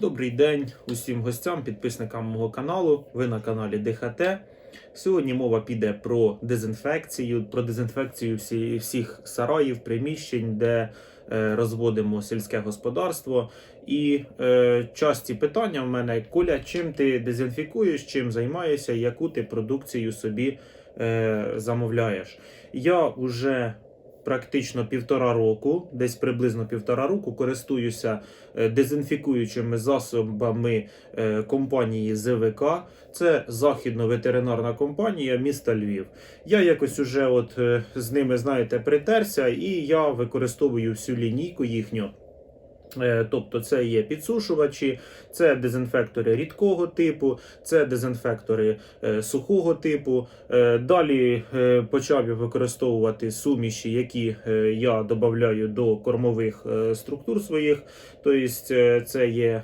Добрий день усім гостям, підписникам мого каналу. Ви на каналі ДХТ. Сьогодні мова піде про дезінфекцію, про дезінфекцію всі, всіх сараїв, приміщень, де е, розводимо сільське господарство. І е, часті питання в мене: Коля, чим ти дезінфікуєш, чим займаєшся, яку ти продукцію собі е, замовляєш? Я вже практично півтора року, десь приблизно півтора року, користуюся е, дезінфікуючими засобами е, компанії ЗВК. Це західно-ветеринарна компанія міста Львів. Я якось уже от е, з ними, знаєте, притерся, і я використовую всю лінійку їхню. Е, Тобто це є підсушувачі, це дезінфектори рідкого типу, це дезінфектори е, сухого типу. Е, Далі почав я використовувати суміші, які я додаю до кормових структур своїх. Тобто це є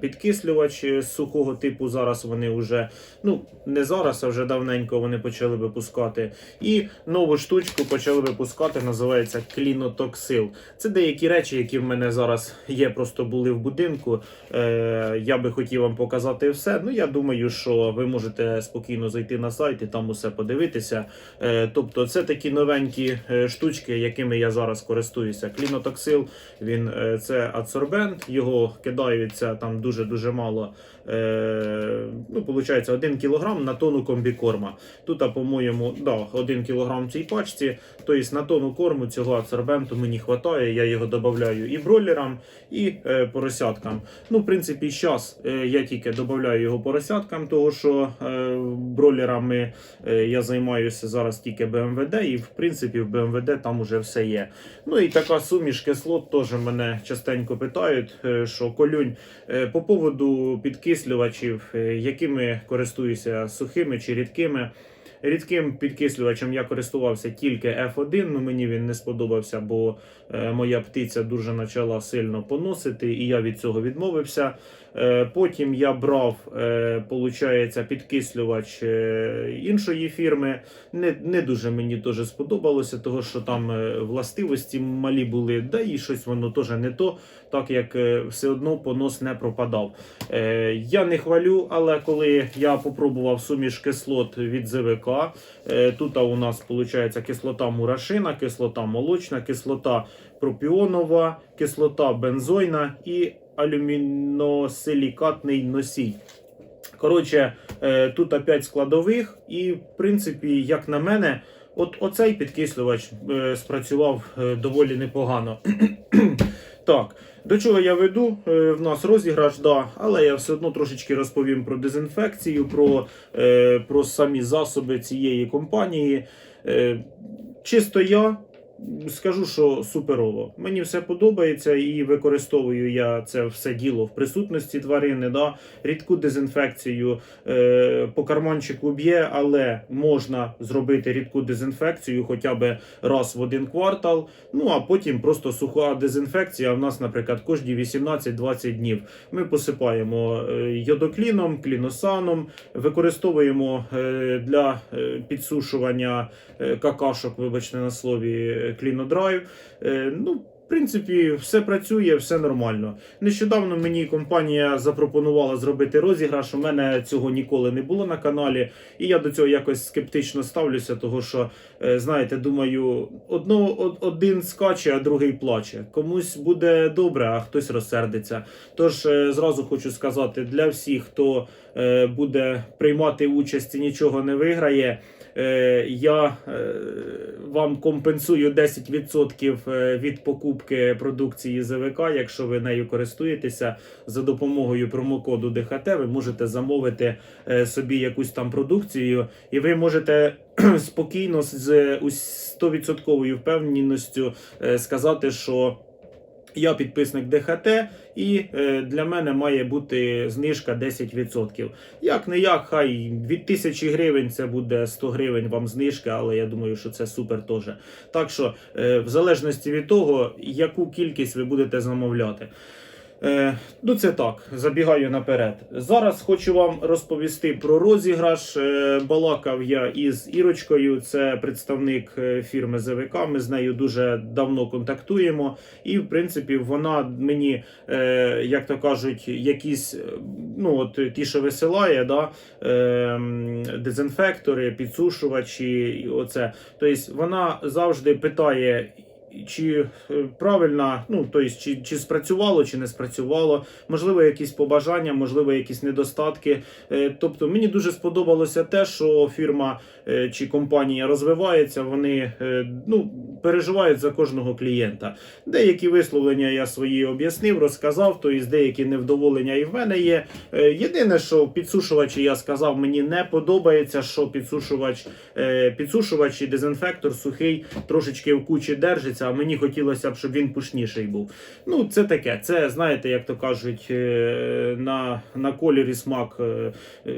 підкислювач сухого типу. Зараз вони вже, ну не зараз, а вже давненько вони почали випускати. І нову штучку почали випускати, називається клінотоксил. Це деякі речі, які в мене зараз є, просто були в будинку. Е, я би хотів вам показати все. Ну я думаю, що ви можете спокійно зайти на сайт і там усе подивитися. Е, тобто, це такі новенькі е, штучки, якими я зараз користуюся. Клінотоксил, він е, це адсорбент, його кидаються там дуже дуже мало. Е, ну, виходить, 1 кг на тонну комбікорма. Тут, по-моєму, да, 1 кг в цій пачці. Тобто на тонну корму цього адсорбенту мені вистачає. Я його додаю і бройлерам, і е, поросяткам. Ну, в принципі, зараз е, я тільки додаю його поросяткам, тому що е, бройлерами е, я займаюся зараз тільки БМВД, і в принципі в БМВД там уже все є. Ну і така суміш кислот теж мене частенько питають, е, що колюнь е, по поводу підкислювачів, е, якими користуюся сухими чи рідкими. Рідким підкислювачем я користувався тільки F1, ну мені він не сподобався, бо е, моя птиця дуже почала сильно поносити, і я від цього відмовився. Е, потім я брав, е, получається, підкислювач іншої фірми. Не, не дуже мені теж сподобалося, тому що там властивості малі були, да і щось воно теж не то, так як е, все одно понос не пропадав. Е, я не хвалю, але коли я попробував суміш кислот від ЗВК, е, тут у нас виходить кислота мурашина, кислота молочна, кислота пропіонова, кислота бензойна і алюміносилікатний носій. Коротше, тут опять складових, і в принципі, як на мене, от оцей підкислювач спрацював доволі непогано. Так, до чого я веду? Е, В нас розіграш, да, але я все одно трошечки розповім про дезінфекцію, про, е, про самі засоби цієї компанії. Е, Чисто я скажу, що суперово. Мені все подобається і використовую я це все діло в присутності тварини. Да? Рідку дезінфекцію е, по карманчику б'є, але можна зробити рідку дезінфекцію хоча б раз в один квартал. Ну а потім просто суха дезінфекція. В нас, наприклад, кожні 18-20 днів. Ми посипаємо е, йодокліном, кліносаном, використовуємо е, для е, підсушування какашок, вибачте на слові, клінодрайв. Е, Ну, в принципі, все працює, все нормально. Нещодавно мені компанія запропонувала зробити розіграш. У мене цього ніколи не було на каналі, і я до цього якось скептично ставлюся, того що, е, знаєте, думаю, одно, один скаче, а другий плаче. Комусь буде добре, а хтось розсердиться. Тож е, зразу хочу сказати для всіх, хто буде приймати участь і нічого не виграє. Е, Я е, вам компенсую 10% е, від покупки продукції ЗВК. Якщо ви нею користуєтеся за допомогою промокоду ДХТ, ви можете замовити собі якусь там продукцію, і ви можете спокійно з ус- 100% впевненістю сказати, що. Я підписник ДХТ, і е, для мене має бути знижка 10%. Як не як, хай від 1000 гривень це буде 100 гривень вам знижка, але я думаю, що це супер теж. Так що, е, в залежності від того, яку кількість ви будете замовляти. Е, ну, це так, забігаю наперед. Зараз хочу вам розповісти про розіграш. Е, балакав я із Ірочкою, це представник е, фірми ЗВК. Ми з нею дуже давно контактуємо. І, в принципі, вона мені, як то кажуть, якісь, ну, от ті, що висилає, да, дезінфектори, підсушувачі, оце. Тобто вона завжди питає. Чи е, правильно, ну тобто, чи, чи спрацювало, чи не спрацювало, можливо, якісь побажання, можливо, якісь недостатки. Е, Тобто мені дуже сподобалося те, що фірма е, чи компанія розвивається, вони ну, переживають за кожного клієнта. Деякі висловлення я свої об'яснив, розказав, тобто деякі невдоволення і в мене є. Е, Єдине, що підсушувачі я сказав, мені не подобається, що підсушувач, е, підсушувач і дезінфектор сухий трошечки в кучі держиться, а мені хотілося б, щоб він пушніший був. Ну, це таке. Це знаєте, як то кажуть, е, на, на колір смак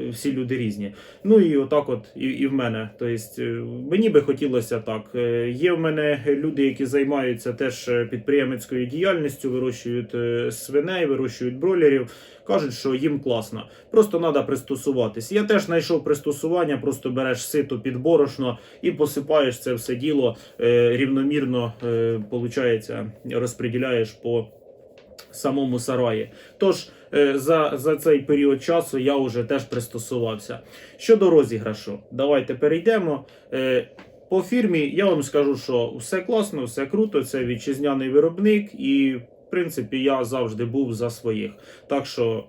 всі люди різні. Ну і отак, от і, і в мене. Тобто, мені би хотілося так. Є в мене люди, які займаються теж е, підприємницькою діяльністю, вирощують е, свиней, вирощують бройлерів. Кажуть, що їм класно. Просто треба пристосуватись. Я теж знайшов пристосування, просто береш сито під борошно і посипаєш це все діло е, рівномірно, получається, розподіляєш по самому сараї. Тож за, за цей період часу я вже теж пристосувався. Щодо розіграшу, давайте перейдемо. По фірмі я вам скажу, що все класно, все круто, це вітчизняний виробник, і в принципі я завжди був за своїх. Так що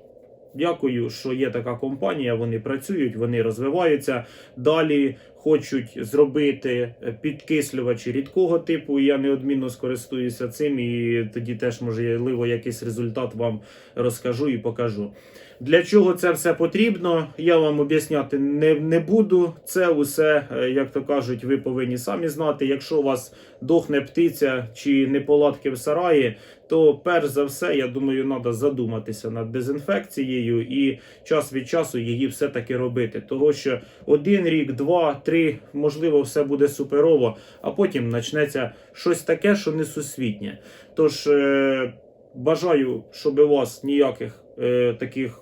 дякую, що є така компанія. Вони працюють, вони розвиваються. Далі хочуть зробити підкислювачі рідкого типу. Я неодмінно скористуюся цим, і тоді теж можливо якийсь результат вам розкажу і покажу. Для чого це все потрібно, я вам об'ясняти не, не буду. Це усе, е, як то кажуть, ви повинні самі знати. Якщо у вас дохне птиця чи неполадки в сараї, то перш за все, я думаю, треба задуматися над дезінфекцією і час від часу її все-таки робити. Того що один рік, два, три, можливо, все буде суперово, а потім почнеться щось таке, що несусвітнє. Тож е, бажаю, щоб у вас ніяких е, таких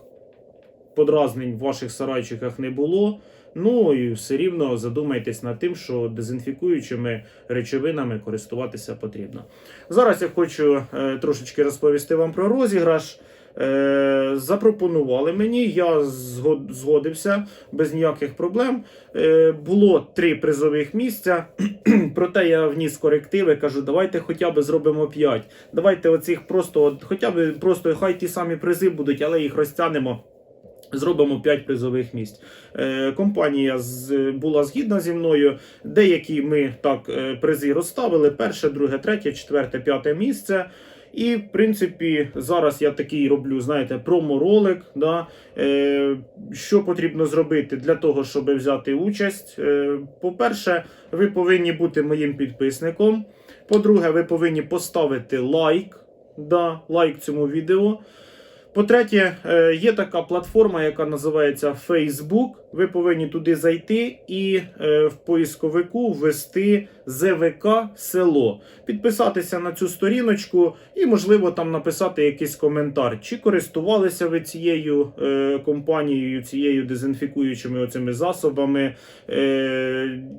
подразнень в ваших сарайчиках не було. Ну і все рівно задумайтесь над тим, що дезінфікуючими речовинами користуватися потрібно. Зараз я хочу е, трошечки розповісти вам про розіграш. Е, запропонували мені, я згодився без ніяких проблем. Е, було три призових місця, проте я вніс корективи, кажу, давайте хоча б зробимо 5. Давайте оцих просто, от, хоча б просто хай ті самі призи будуть, але їх розтягнемо. Зробимо 5 призових місць. Е, компанія була згідна зі мною. Деякі ми так е, призи розставили: перше, друге, третє, четверте, п'яте місце. І, в принципі, зараз я такий роблю, знаєте, промо-ролик. Да? Е, що потрібно зробити для того, щоб взяти участь? Е, по-перше, ви повинні бути моїм підписником. По-друге, ви повинні поставити лайк. Да, лайк цьому відео. По-третє, е, є така платформа, яка називається Facebook. Ви повинні туди зайти і е, в поисковику ввести ЗВК село, підписатися на цю сторіночку і, можливо, там написати якийсь коментар, чи користувалися ви цією е, компанією, цією дезінфікуючими оцими засобами,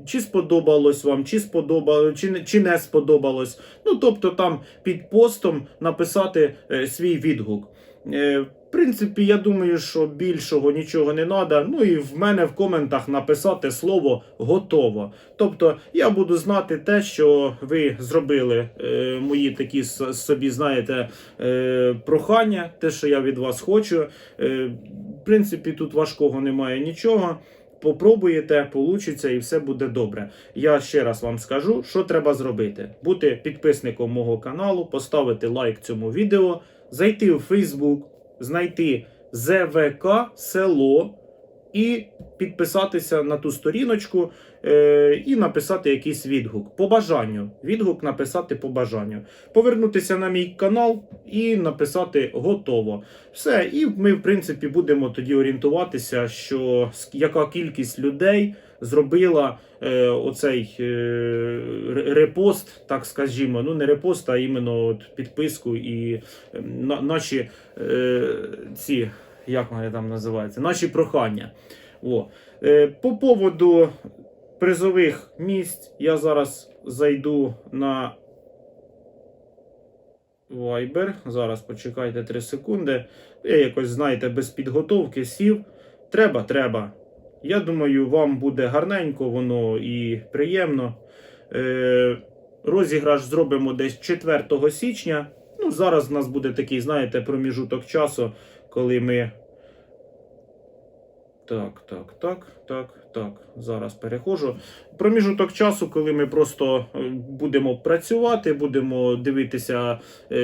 чи сподобалось вам, чи сподобалось, чи, не- сподобалось. Ну, тобто, там під постом написати свій відгук. Е, В принципі, я думаю, що більшого нічого не треба. Ну і в мене в коментах написати слово готово. Тобто я буду знати те, що ви зробили е, мої такі собі, знаєте, е, прохання, те, що я від вас хочу. В принципі, тут важкого немає нічого. Попробуєте, получиться і все буде добре. Я ще раз вам скажу, що треба зробити: бути підписником мого каналу, поставити лайк цьому відео, зайти у Facebook, знайти ЗВК село і підписатися на ту сторіночку е, і написати якийсь відгук. По бажанню. Відгук написати по бажанню. Повернутися на мій канал і написати готово. Все, і ми, в принципі, будемо тоді орієнтуватися, що яка кількість людей зробила е, оцей е, репост, так скажімо. Ну, не репост, а іменно от підписку і е, на, наші е, ці, як вони там називаються, наші прохання. О. Е, по поводу призових місць я зараз зайду на Viber. Зараз почекайте 3 секунди. Я якось, знаєте, без підготовки сів. Треба, треба. Я думаю, вам буде гарненько воно і приємно. Е, розіграш зробимо десь 4 січня. Ну, зараз в нас буде такий, знаєте, проміжуток часу, коли ми. Так, так, так, так, так. Зараз перехожу. Проміжуток часу, коли ми просто е, будемо працювати, будемо дивитися, е,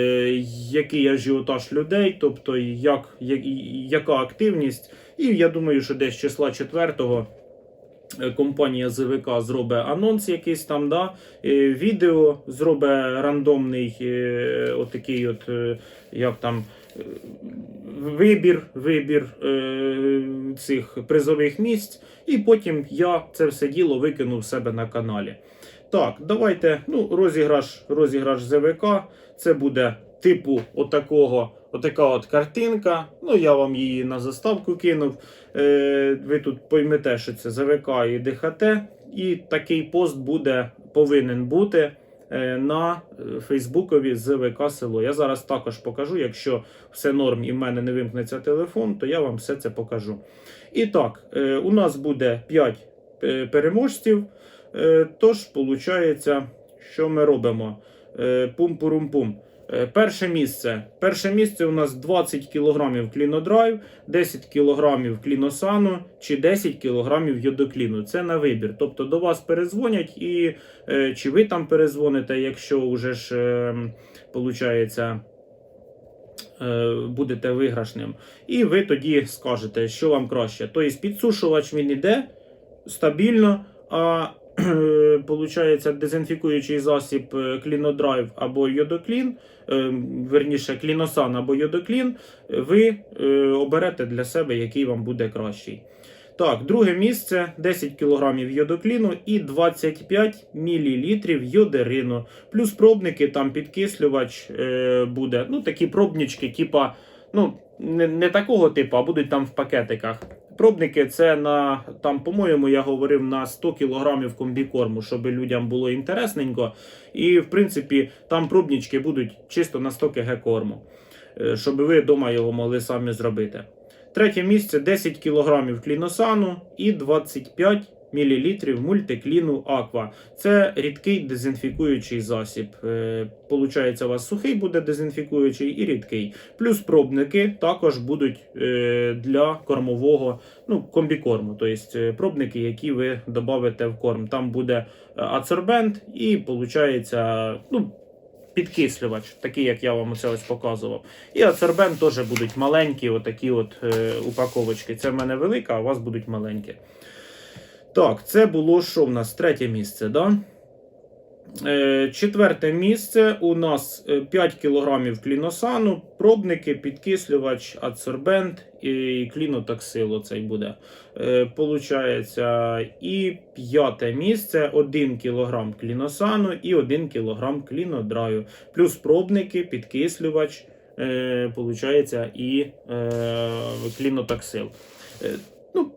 який ажіотаж людей, тобто як, як, яка активність. І я думаю, що десь числа 4 компанія ЗВК зробить анонс якийсь там, да, е, відео, зробить рандомний е, отакий от, е, як там. е, Вибір, вибір е, цих призових місць, і потім я це все діло викину в себе на каналі. Так, давайте. Ну, розіграш, розіграш ЗВК. Це буде типу отакого, отака от картинка. Ну, я вам її на заставку кинув. Е, ви тут поймете, що це ЗВК і ДХТ. І такий пост буде повинен бути на Фейсбукові з ВК село. Я зараз також покажу. Якщо все норм і в мене не вимкнеться телефон, то я вам все це покажу. І так, е, у нас буде 5 переможців. Е, Тож, виходить, що ми робимо? Е, Пум-пурум-пум. Е, Перше місце. Перше місце у нас 20 кг клінодрайв, 10 кг кліносану чи 10 кг йодокліну. Це на вибір. Тобто до вас перезвонять, і е, чи ви там перезвоните, якщо вже ж е, получається, е, будете виграшним. І ви тоді скажете, що вам краще. Тобто підсушувач він іде стабільно, а е, получається дезінфікуючий засіб е, клінодрайв або йодоклін, е, верніше кліносан або йодоклін, ви е, оберете для себе, який вам буде кращий. Так, друге місце 10 кг йодокліну і 25 мл йодерину. Плюс пробники, там підкислювач буде. Ну, такі пробнички, типа, ну, не, не такого типу, а будуть там в пакетиках. Пробники це на там, по-моєму, я говорив на 100 кг комбікорму, щоб людям було інтересненько. І в принципі там пробнички будуть чисто на 100 кг корму, е, щоб ви вдома його могли самі зробити. Третє місце 10 кг кліносану і 25 мл мультикліну Аква. Це рідкий дезінфікуючий засіб. Е, Получається, у вас сухий буде дезінфікуючий і рідкий. Плюс пробники також будуть е, для кормового ну, комбікорму. Тобто пробники, які ви додавите в корм. Там буде ацербент і получається, ну, підкислювач, такий, як я вам оце ось показував. І ацербент теж будуть маленькі, отакі от е, упаковочки. Це в мене велика, а у вас будуть маленькі. Так, це було що в нас? Третє місце, да? Е, четверте місце у нас е, 5 кг кліносану, пробники, підкислювач, ацербент і клінотоксил оцей буде. Е, получається, і п'яте місце 1 кг кліносану і 1 кг клінодраю. Плюс пробники, підкислювач, е, получається, і е, клінотоксил.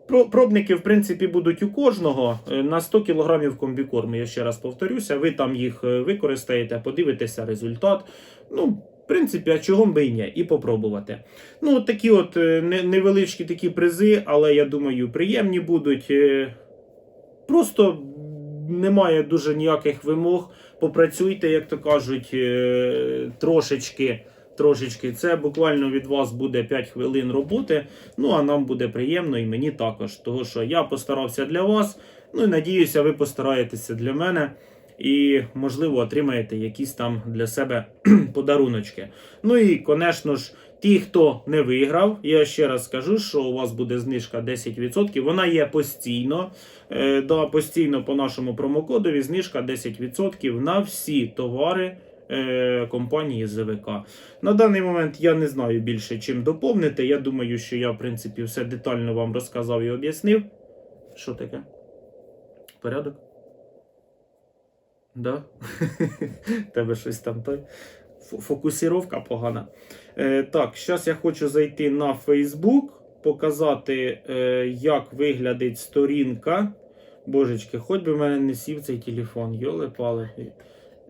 Про- пробники, в принципі, будуть у кожного е, на 100 кг комбікорму. Я ще раз повторюся, ви там їх е, використаєте, подивитеся результат. Ну, в принципі, а чого б і ні, і попробувати. Ну, такі от е, невеличкі такі призи, але я думаю, приємні будуть. Просто немає дуже ніяких вимог. Попрацюйте, як то кажуть, трошечки. Трошечки, це буквально від вас буде 5 хвилин роботи. Ну а нам буде приємно і мені також. Тому що я постарався для вас. Ну і надіюся, ви постараєтеся для мене. І, можливо, отримаєте якісь там для себе подаруночки. Ну і, звісно ж, ті, хто не виграв, я ще раз скажу, що у вас буде знижка 10%. Вона є постійно. Е, да, постійно по нашому промокодові знижка 10% на всі товари е, компанії ЗВК. На даний момент я не знаю більше чим доповнити. Я думаю, що я, в принципі, все детально вам розказав і об'яснив. Що таке? Порядок? Да? Тебе щось там той. Фо- Фокусіровка погана. Е, так, зараз я хочу зайти на Facebook, показати, е, як виглядить сторінка. Божечки, хоч би в мене не сів цей телефон, йоле пали.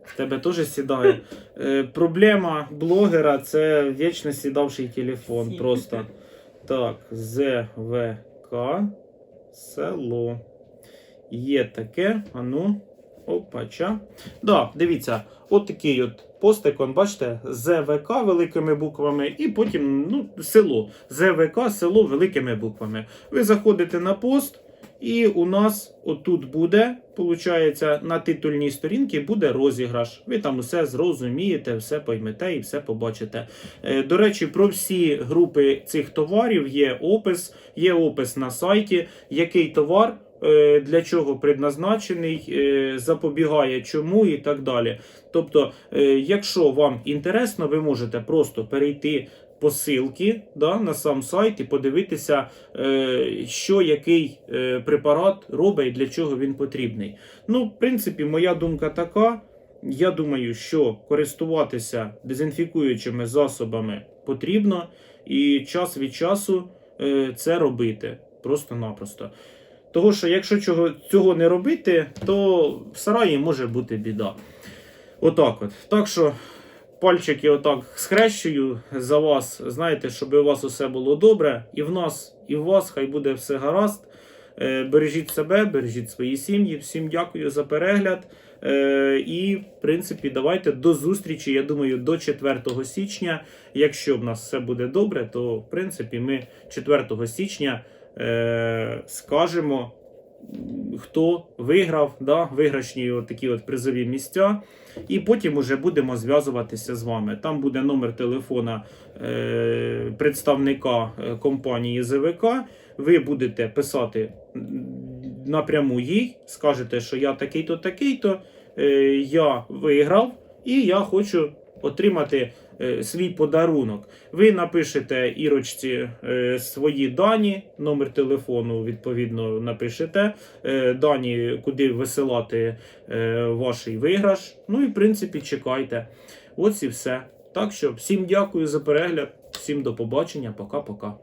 В тебе теж сідає. Е, проблема блогера це вічно сідавший телефон. Просто. Так, ЗВК село. Є таке. Ану. Опача. Да, дивіться, от такий от постик, он, бачите, ЗВК великими буквами, і потім ну, село. ЗВК село великими буквами. Ви заходите на пост, і у нас отут буде, виходить, на титульній сторінці буде розіграш. Ви там усе зрозумієте, все поймете і все побачите. Е, До речі, про всі групи цих товарів є опис, є опис на сайті, який товар. е, Для чого предназначений, е, запобігає чому і так далі. Тобто, якщо вам інтересно, ви можете просто перейти по ссылці да, на сам сайт і подивитися, е, що який е, препарат робить і для чого він потрібний. Ну, в принципі, моя думка така. Я думаю, що користуватися дезінфікуючими засобами потрібно, і час від часу е, це робити просто-напросто. Того, що якщо цього, цього не робити, то в сараї може бути біда. Отак от. Так що пальчики отак схрещую за вас. Знаєте, щоб у вас усе було добре. І в нас, і в вас хай буде все гаразд. Е, Бережіть себе, бережіть свої сім'ї. Всім дякую за перегляд. Е, І, в принципі, давайте до зустрічі. Я думаю, до 4 січня. Якщо в нас все буде добре, то в принципі ми 4 січня е, скажемо, хто виграв, да, виграшні от такі от призові місця. І потім уже будемо зв'язуватися з вами. Там буде номер телефона е, представника е, компанії ЗВК. Ви будете писати напряму їй, скажете, що я такий-то, такий-то, е, я виграв, і я хочу отримати свій подарунок. Ви напишете Ірочці е, свої дані, номер телефону, відповідно, напишете, е, дані, куди висилати е, ваш виграш. Ну і в принципі чекайте. Ось і все. Так що всім дякую за перегляд, всім до побачення, пока-пока.